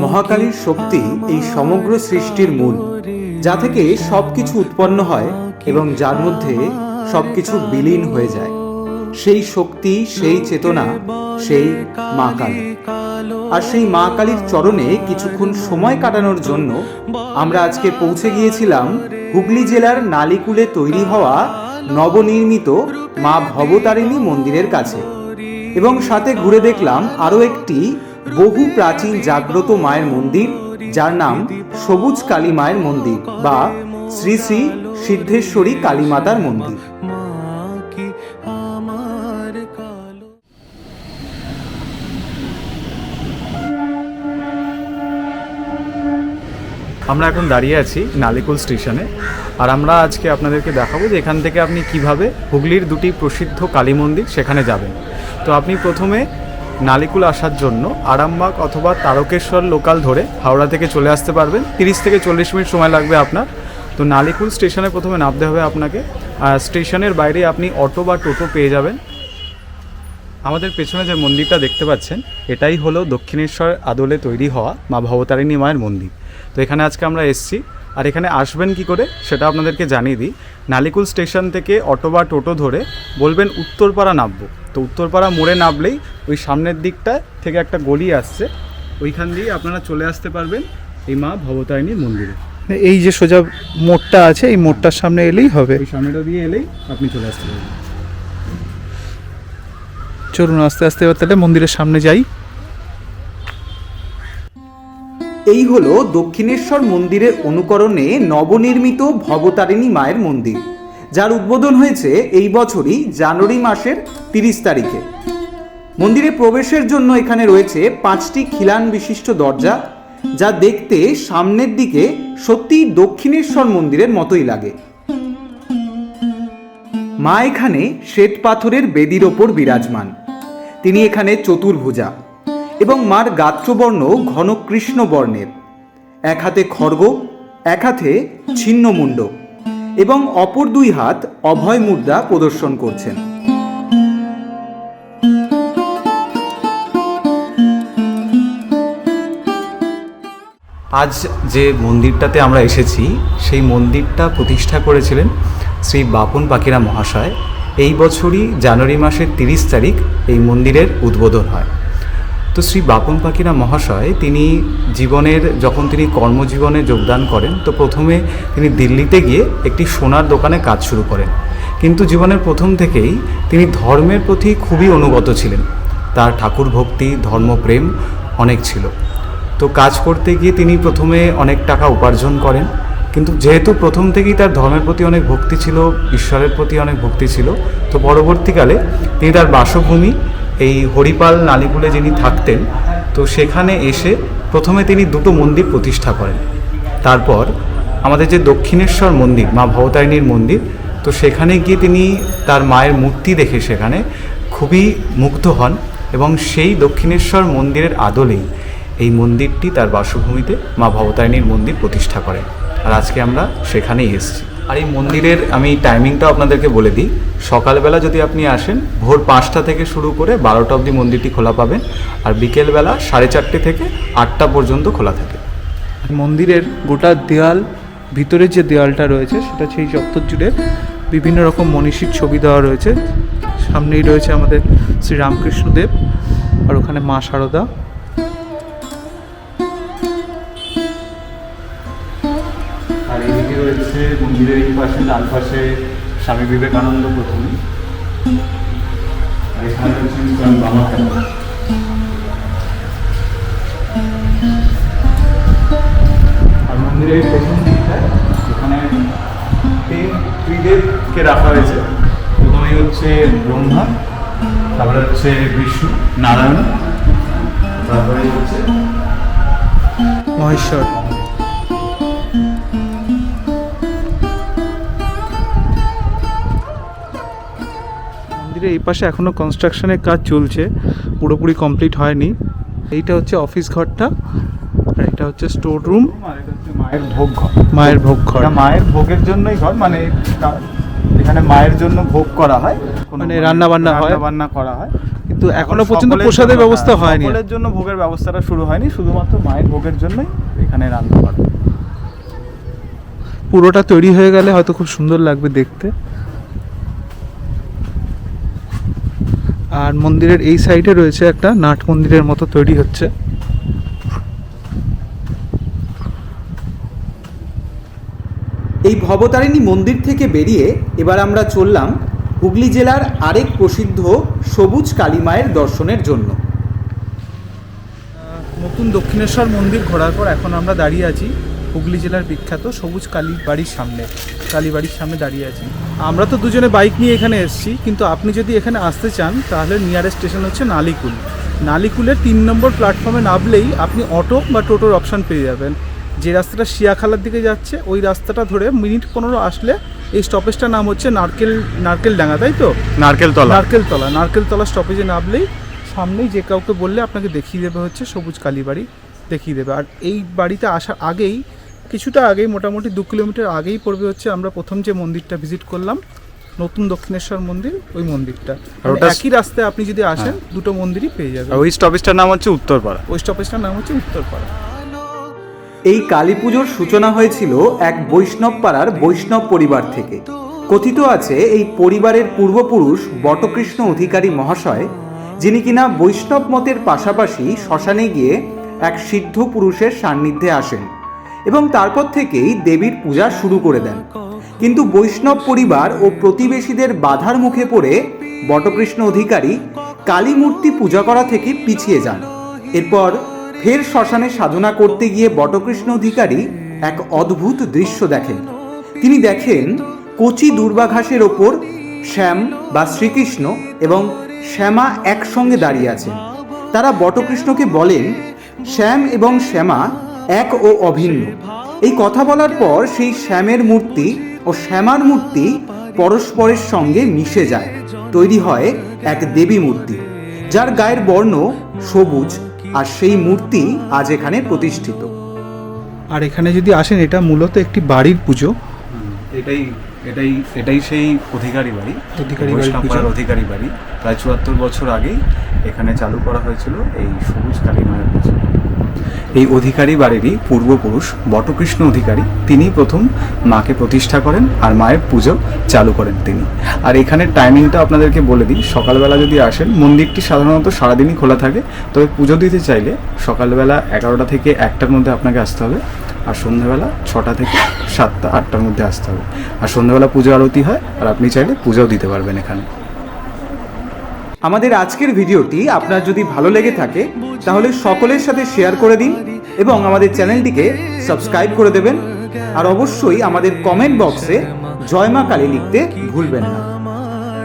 মহাকালীর শক্তি এই সমগ্র সৃষ্টির মূল যা থেকে সবকিছু উৎপন্ন হয় এবং যার মধ্যে সবকিছু বিলীন হয়ে যায়। সেই শক্তি সেই চেতনা সেই মা কালী আর সেই মা কালীর চরণে কিছুক্ষণ সময় কাটানোর জন্য আমরা আজকে পৌঁছে গিয়েছিলাম হুগলি জেলার নালিকুলে তৈরি হওয়া নবনির্মিত মা ভবতারিণী মন্দিরের কাছে। এবং সাথে ঘুরে দেখলাম আরও একটি বহু প্রাচীন জাগ্রত মায়ের মন্দির, যার নাম সবুজ কালী মায়ের মন্দির বা শ্রী শ্রী সিদ্ধেশ্বরী কালীমাতার মন্দির। আমরা এখন দাঁড়িয়ে আছি নালিকুল স্টেশনে, আর আমরা আজকে আপনাদেরকে দেখাবো যে এখান থেকে আপনি কীভাবে হুগলির দুটি প্রসিদ্ধ কালী মন্দির সেখানে যাবেন। তো আপনি প্রথমে নালিকুল আসার জন্য আরামবাগ অথবা তারকেশ্বর লোকাল ধরে হাওড়া থেকে চলে আসতে পারবেন। তিরিশ থেকে চল্লিশ মিনিট সময় লাগবে আপনার। তো নালিকুল স্টেশনে প্রথমে নামতে হবে আপনাকে। আর স্টেশনের বাইরে আপনি অটো বা টোটো পেয়ে যাবেন। আমাদের পেছনে যে মন্দিরটা দেখতে পাচ্ছেন, এটাই হলো দক্ষিণেশ্বর আদলে তৈরি হওয়া মা ভবতারিণী মায়ের মন্দির। তো এখানে আজকে আমরা এসছি। আর এখানে আসবেন কি করে, সেটা আপনাদেরকে জানিয়ে দিই। নালিকুল স্টেশন থেকে অটো বা টোটো ধরে বলবেন উত্তরপাড়া নামবো। তো উত্তরপাড়া মোড়ে নামলেই ওই সামনের দিকটা থেকে একটা গলি আসছে। ওইখান দিয়ে আপনারা চলে আসতে পারবেন এই মা ভবতারিণীর মন্দিরে। এই যে সোজা মোড়টা আছে এই মোড়টার সামনে এলেই হবে। এই সামনেটা দিয়ে এলেই আপনি চলে আসতে পারবেন। চলুন আস্তে আস্তে এবার তাহলে মন্দিরের সামনে যাই। এই হলো দক্ষিণেশ্বর মন্দিরের অনুকরণে নবনির্মিত ভবতারিণী মায়ের মন্দির। যার উদ্বোধন হয়েছে এই বছরই জানুয়ারি মাসের তিরিশ তারিখে। মন্দিরে প্রবেশের জন্য এখানে রয়েছে পাঁচটি খিলান বিশিষ্ট দরজা, যা দেখতে সামনের দিকে সত্যিই দক্ষিণেশ্বর মন্দিরের মতোই লাগে। মা এখানে শ্বেত পাথরের বেদির ওপর বিরাজমান। তিনি এখানে চতুর্ভুজা এবং মার গাত্রবর্ণ ঘন কৃষ্ণ বর্ণের এক হাতে খড়গ, এক হাতে ছিন্নমুণ্ড। এবং অপর দুই হাত অভয় মুদ্রা প্রদর্শন করছেন। আজ যে মন্দিরটাতে আমরা এসেছি, সেই মন্দিরটা প্রতিষ্ঠা করেছিলেন শ্রী বাপন পাখিরা মহাশয়। এই বছরই জানুয়ারি মাসের তিরিশ তারিখ এই মন্দিরের উদ্বোধন হয়। তো শ্রী বাপন পাখিরা মহাশয়, তিনি জীবনের, যখন তিনি কর্মজীবনে যোগদান করেন, তো প্রথমে তিনি দিল্লিতে গিয়ে একটি সোনার দোকানে কাজ শুরু করেন। কিন্তু জীবনের প্রথম থেকেই তিনি ধর্মের প্রতি খুবই অনুগত ছিলেন। তার ঠাকুর ভক্তি ধর্মপ্রেম অনেক ছিল। তো কাজ করতে গিয়ে তিনি প্রথমে অনেক টাকা উপার্জন করেন। কিন্তু যেহেতু প্রথম থেকেই তার ধর্মের প্রতি অনেক ভক্তি ছিল, ঈশ্বরের প্রতি অনেক ভক্তি ছিল, তো পরবর্তীকালে তিনি তার বাসভূমি এই হরিপাল নালিকুলে যিনি থাকতেন, তো সেখানে এসে প্রথমে তিনি দুটো মন্দির প্রতিষ্ঠা করেন। তারপর আমাদের যে দক্ষিণেশ্বর মন্দির, মা ভবতারিণীর মন্দির, তো সেখানে গিয়ে তিনি তার মায়ের মূর্তি দেখে সেখানে খুবই মুগ্ধ হন এবং সেই দক্ষিণেশ্বর মন্দিরের আদলেই এই মন্দিরটি তার বাসভূমিতে মা ভবতারিণীর মন্দির প্রতিষ্ঠা করেন আর আজকে আমরা সেখানেই এসেছি। আর এই মন্দিরের আমি টাইমিংটাও আপনাদেরকে বলে দিই। সকালবেলা যদি আপনি আসেন, ভোর পাঁচটা থেকে শুরু করে বারোটা অবধি মন্দিরটি খোলা পাবেন। আর বিকেলবেলা সাড়ে চারটে থেকে আটটা পর্যন্ত খোলা থাকে। মন্দিরের গোটা দেওয়াল ভিতরের যে দেওয়ালটা রয়েছে, সেটা সেই চত্বর জুড়ে বিভিন্ন রকম মনীষীর ছবি দেওয়া রয়েছে। সামনেই রয়েছে আমাদের শ্রী রামকৃষ্ণদেব, আর ওখানে মা শারদা রয়েছে মন্দিরের এই পাশে, ডান পাশে স্বামী বিবেকানন্দ প্রথমে। এখানে রয়েছেন স্বয়ং ঠাকুর। আর মন্দিরের প্রথম দিকটায় এখানে তিন ত্রিদেবকে রাখা হয়েছে। প্রথমেই হচ্ছে ব্রহ্মা, তারপরে হচ্ছে বিষ্ণু, নারায়ণ তারপরে হচ্ছে মহেশ্বর। মন্দিরের এই পাশে এখনও কনস্ট্রাকশনের কাজ চলছে পুরোপুরি কমপ্লিট হয়নি। এইটা হচ্ছে অফিস ঘরটা আর এটা হচ্ছে স্টোর রুম মায়ের ভোগ ঘর। মায়ের ভোগ ঘর। মায়ের ভোগের জন্যই ঘর মানে এখানে মায়ের জন্য ভোগ করা হয়। কোনো রান্না রান্নাবান্না হয়। রান্নাবান্না করা হয়। কিন্তু এখনও পর্যন্ত প্রসাদের ব্যবস্থা হ্যাঁ, হয়নি। সকলের জন্য ভোগের ব্যবস্থাটা শুরু হয়নি শুধুমাত্র মায়ের ভোগের জন্যই এখানে রান্না করা। পুরোটা তৈরি হয়ে গেলে হয়তো খুব সুন্দর লাগবে দেখতে। আর মন্দিরের এই সাইডে রয়েছে একটা নাট মন্দিরের মতো তৈরি হচ্ছে। এই ভবতারিণী মন্দির থেকে বেরিয়ে এবার আমরা চললাম হুগলি জেলার আরেক প্রসিদ্ধ সবুজ কালী মায়ের দর্শনের জন্য। নতুন দক্ষিণেশ্বর মন্দির ঘোরার পর এখন আমরা দাঁড়িয়ে আছি। হুগলি জেলার বিখ্যাত সবুজ কালী বাড়ির সামনে কালী বাড়ির সামনে দাঁড়িয়ে আছি। আমরা তো দুজনে বাইক নিয়ে এখানে এসেছি কিন্তু আপনি যদি এখানে আসতে চান তাহলে নিয়ারেস্ট স্টেশন হচ্ছে নালিকুল। নালিকুলের তিন নম্বর প্ল্যাটফর্মে নামলেই আপনি অটো বা টোটোর অপশান পেয়ে যাবেন। যে রাস্তাটা শিয়াখালার দিকে যাচ্ছে ওই রাস্তাটা ধরে মিনিট পনেরো আসলে এই স্টপেজটার নাম হচ্ছে নারকেল নারকেল ডাঙ্গা তাই তো? নারকেল তলা নারকেলতলা নারকেলতলা স্টপেজে নামলেই সামনেই যে কাউকে বললে আপনাকে দেখিয়ে দেবে হচ্ছে সবুজ কালী বাড়ি দেখিয়ে দেবে। আর এই বাড়িতে আসার আগেই কিছুটা আগেই মোটামুটি দু কিলোমিটার আগেই পড়বে হচ্ছে আমরা প্রথম যে মন্দিরটা ভিজিট করলাম নতুন দক্ষিণেশ্বর মন্দির ওই মন্দিরটা। আর একই রাস্তায় আপনি যদি আসেন দুটো মন্দিরই পেয়ে যাবেন। ওই স্টপেজটার নাম হচ্ছে উত্তরপাড়া। ওই স্টপেজটার নাম হচ্ছে উত্তরপাড়া। এই কালী পুজোর সূচনা হয়েছিল এক বৈষ্ণব পাড়ার বৈষ্ণব পরিবার থেকে। কথিত আছে এই পরিবারের পূর্বপুরুষ বটকৃষ্ণ অধিকারী মহাশয় যিনি কিনা বৈষ্ণব মতের পাশাপাশি শ্মশানে গিয়ে এক সিদ্ধ পুরুষের সান্নিধ্যে আসেন। এবং তারপর থেকেই দেবীর পূজা শুরু করে দেন। কিন্তু বৈষ্ণব পরিবার ও প্রতিবেশীদের বাধার মুখে পড়ে বটকৃষ্ণ অধিকারী কালী মূর্তি পূজা করা থেকে পিছিয়ে যান। এরপর ফের শ্মশানে সাধনা করতে গিয়ে বটকৃষ্ণ অধিকারী এক অদ্ভুত দৃশ্য দেখেন। তিনি দেখেন কচি দুর্বাঘাসের ওপর শ্যাম বা শ্রীকৃষ্ণ এবং শ্যামা একসঙ্গে দাঁড়িয়ে আছেন। তারা বটকৃষ্ণকে বলেন, শ্যাম এবং শ্যামা এক ও অভিন্ন। এই কথা বলার পর সেই শ্যামের মূর্তি ও শ্যামার মূর্তি পরস্পরের সঙ্গে মিশে যায়। তৈরি হয় এক দেবী মূর্তি যার গায়ের বর্ণ সবুজ আর সেই মূর্তি আজ এখানে প্রতিষ্ঠিত। আর এখানে যদি আসেন এটা মূলত একটি বাড়ির পুজো। এটাই এটাই এটাই সেই অধিকারী বাড়ি অধিকারী বৈষ্ণব অধিকারী বাড়ি। প্রায় চুয়াত্তর বছর আগেই এখানে চালু করা হয়েছিল এই সবুজ কালী মায়ের পুজো। এই অধিকারী বাড়িরই পূর্বপুরুষ, বটকৃষ্ণ অধিকারী তিনি প্রথম মাকে প্রতিষ্ঠা করেন আর মায়ের পুজো চালু করেন তিনি। আর এখানের টাইমিংটা আপনাদেরকে বলে দিই, সকালবেলা যদি আসেন, মন্দিরটি সাধারণত সারাদিনই খোলা থাকে, তবে পুজো দিতে চাইলে সকালবেলা এগারোটা থেকে একটার মধ্যে আপনাকে আসতে হবে, আর সন্ধ্যাবেলা ছটা থেকে সাতটা, আটটার মধ্যে আসতে হবে। আর সন্ধ্যাবেলা পুজো আরতি হয়, আর আপনি চাইলে পুজোও দিতে পারবেন এখানে। আমাদের আজকের ভিডিওটি আপনার যদি ভালো লেগে থাকে, তাহলে সকলের সাথে শেয়ার করে দিন এবং আমাদের চ্যানেলটিকে সাবস্ক্রাইব করে দেবেন। আর অবশ্যই আমাদের কমেন্ট বক্সে জয় মা কালী লিখতে ভুলবেন না।